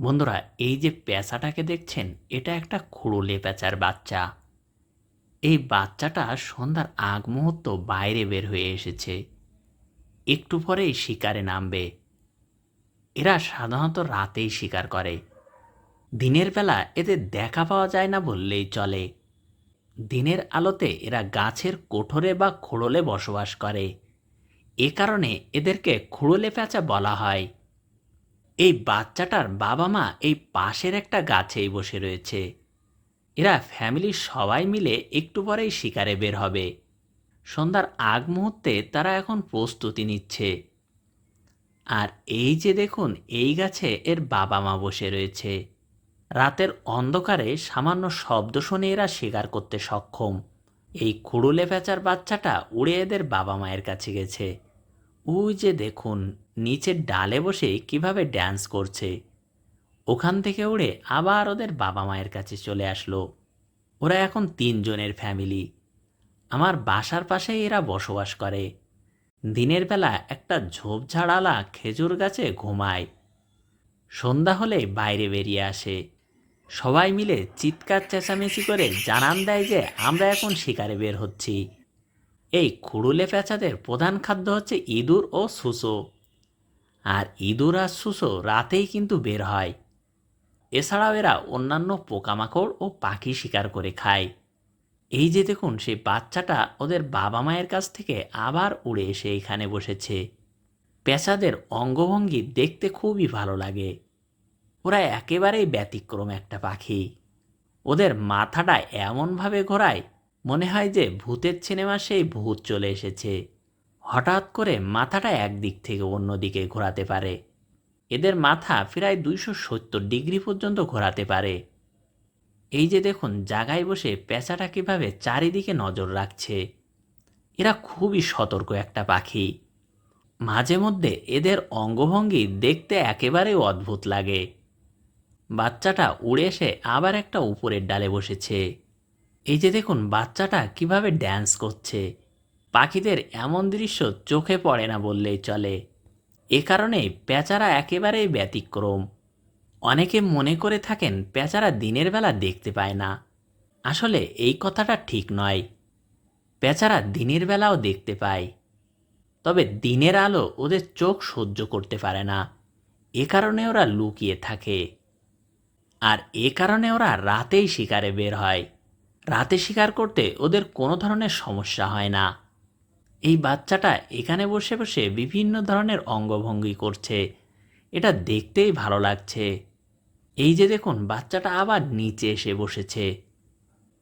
বন্ধুরা, এই যে পেঁচাটাকে দেখছেন, এটা একটা খুড়ুলে পেঁচার বাচ্চা। এই বাচ্চাটা সন্ধ্যার আগ মুহূর্ত বাইরে বের হয়ে এসেছে। একটু পরেই শিকারে নামবে। এরা সাধারণত রাতেই শিকার করে। দিনের বেলা এদের দেখা পাওয়া যায় না বললেই চলে। দিনের আলোতে এরা গাছের কোঠরে বা খোড়লে বসবাস করে। এ কারণে এদেরকে খুড়লে পেঁচা বলা হয়। এই বাচ্চাটার বাবা মা এই পাশের একটা গাছেই বসে রয়েছে। এরা ফ্যামিলির সবাই মিলে একটু পরেই শিকারে বের হবে। সন্ধ্যার আগ মুহূর্তে তারা এখন প্রস্তুতি নিচ্ছে। আর এই যে দেখুন, এই গাছে এর বাবা মা বসে রয়েছে। রাতের অন্ধকারে সামান্য শব্দ শুনে এরা শিকার করতে সক্ষম। এই খুড়ুলে পেঁচার বাচ্চাটা উড়ে এদের বাবা মায়ের কাছে গেছে। ওই যে দেখুন, নিচের ডালে বসে কীভাবে ড্যান্স করছে। ওখান থেকে উড়ে আবার ওদের বাবা মায়ের কাছে চলে আসলো। ওরা এখন তিনজনের ফ্যামিলি আমার বাসার পাশে এরা বসবাস করে। দিনের বেলা একটা ঝোপঝাড়ালা খেজুর গাছে ঘুমায়। সন্ধ্যা হলে বাইরে বেরিয়ে আসে। সবাই মিলে চিৎকার চেঁচামেচি করে জানান দেয় যে আমরা এখন শিকারে বের হচ্ছি। এই খুড়ুলে পেঁচাদের প্রধান খাদ্য হচ্ছে ইঁদুর ও সুসো। আর ইঁদুর আর সুসো রাতেই কিন্তু বের হয়। এছাড়াও এরা অন্যান্য পোকামাকড় ও পাখি শিকার করে খায়। এই যে দেখুন, সেই বাচ্চাটা ওদের বাবা মায়ের কাছ থেকে আবার উড়ে এসে এখানে বসেছে। পেঁচাদের অঙ্গভঙ্গি দেখতে খুবই ভালো লাগে। ওরা একেবারেই ব্যতিক্রম একটা পাখি। ওদের মাথাটা এমনভাবে ঘোরায় মনে হয় যে ভূতের সিনেমা সেই ভূত চলে এসেছে। হঠাৎ করে মাথাটা একদিক থেকে অন্য দিকে ঘোরাতে পারে। এদের মাথা প্রায় দুইশো সত্তর ডিগ্রি পর্যন্ত ঘোরাতে পারে। এই যে দেখুন, জায়গায় বসে পেঁচাটা কীভাবে চারিদিকে নজর রাখছে। এরা খুবই সতর্ক একটা পাখি। মাঝে মধ্যে এদের অঙ্গভঙ্গি দেখতে একেবারেই অদ্ভুত লাগে। বাচ্চাটা উড়ে এসে আবার একটা উপরের ডালে বসেছে। এই যে দেখুন, বাচ্চাটা কীভাবে ড্যান্স করছে। পাখিদের এমন দৃশ্য চোখে পড়ে না বললেই চলে। এ কারণে পেঁচারা একেবারেই ব্যতিক্রম। অনেকে মনে করে থাকেন পেঁচারা দিনের বেলা দেখতে পায় না। আসলে এই কথাটা ঠিক নয়। পেঁচারা দিনের বেলাও দেখতে পায়। তবে দিনের আলো ওদের চোখ সহ্য করতে পারে না। এ কারণে ওরা লুকিয়ে থাকে। আর এ কারণে ওরা রাতেই শিকারে বের হয়। রাতে শিকার করতে ওদের কোনো ধরনের সমস্যা হয় না। এই বাচ্চাটা এখানে বসে বসে বিভিন্ন ধরনের অঙ্গভঙ্গি করছে। এটা দেখতেই ভালো লাগছে। এই যে দেখুন, বাচ্চাটা আবার নিচে এসে বসেছে।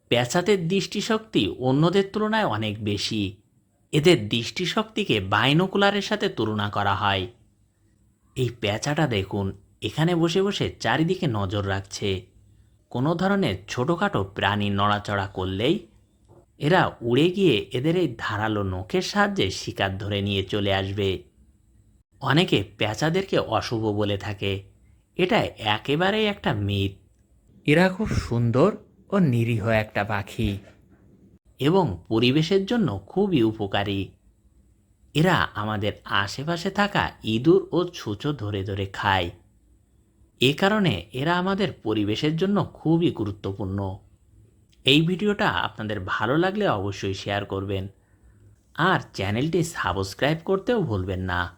পেঁচাদের দৃষ্টিশক্তি অন্যদের তুলনায় অনেক বেশি। এদের দৃষ্টিশক্তিকে বাইনোকুলারের সাথে তুলনা করা হয়। এই পেঁচাটা দেখুন, এখানে বসে বসে চারিদিকে নজর রাখছে। কোনো ধরনের ছোটোখাটো প্রাণী নড়াচড়া করলেই এরা উড়ে গিয়ে এদের এই ধারালো নখের সাহায্যে শিকার ধরে নিয়ে চলে আসবে। অনেকে পেঁচাদেরকে অশুভ বলে থাকে। এটা একেবারেই একটা মিথ। এরা খুব সুন্দর ও নিরীহ একটা পাখি এবং পরিবেশের জন্য খুবই উপকারী। এরা আমাদের আশেপাশে থাকা ইঁদুর ও ছুঁচো ধরে ধরে খায়। এ কারণে এরা আমাদের পরিবেশের জন্য খুবই গুরুত্বপূর্ণ। এই ভিডিওটা আপনাদের ভালো লাগলে অবশ্যই শেয়ার করবেন। আর চ্যানেলটি সাবস্ক্রাইব করতেও ভুলবেন না।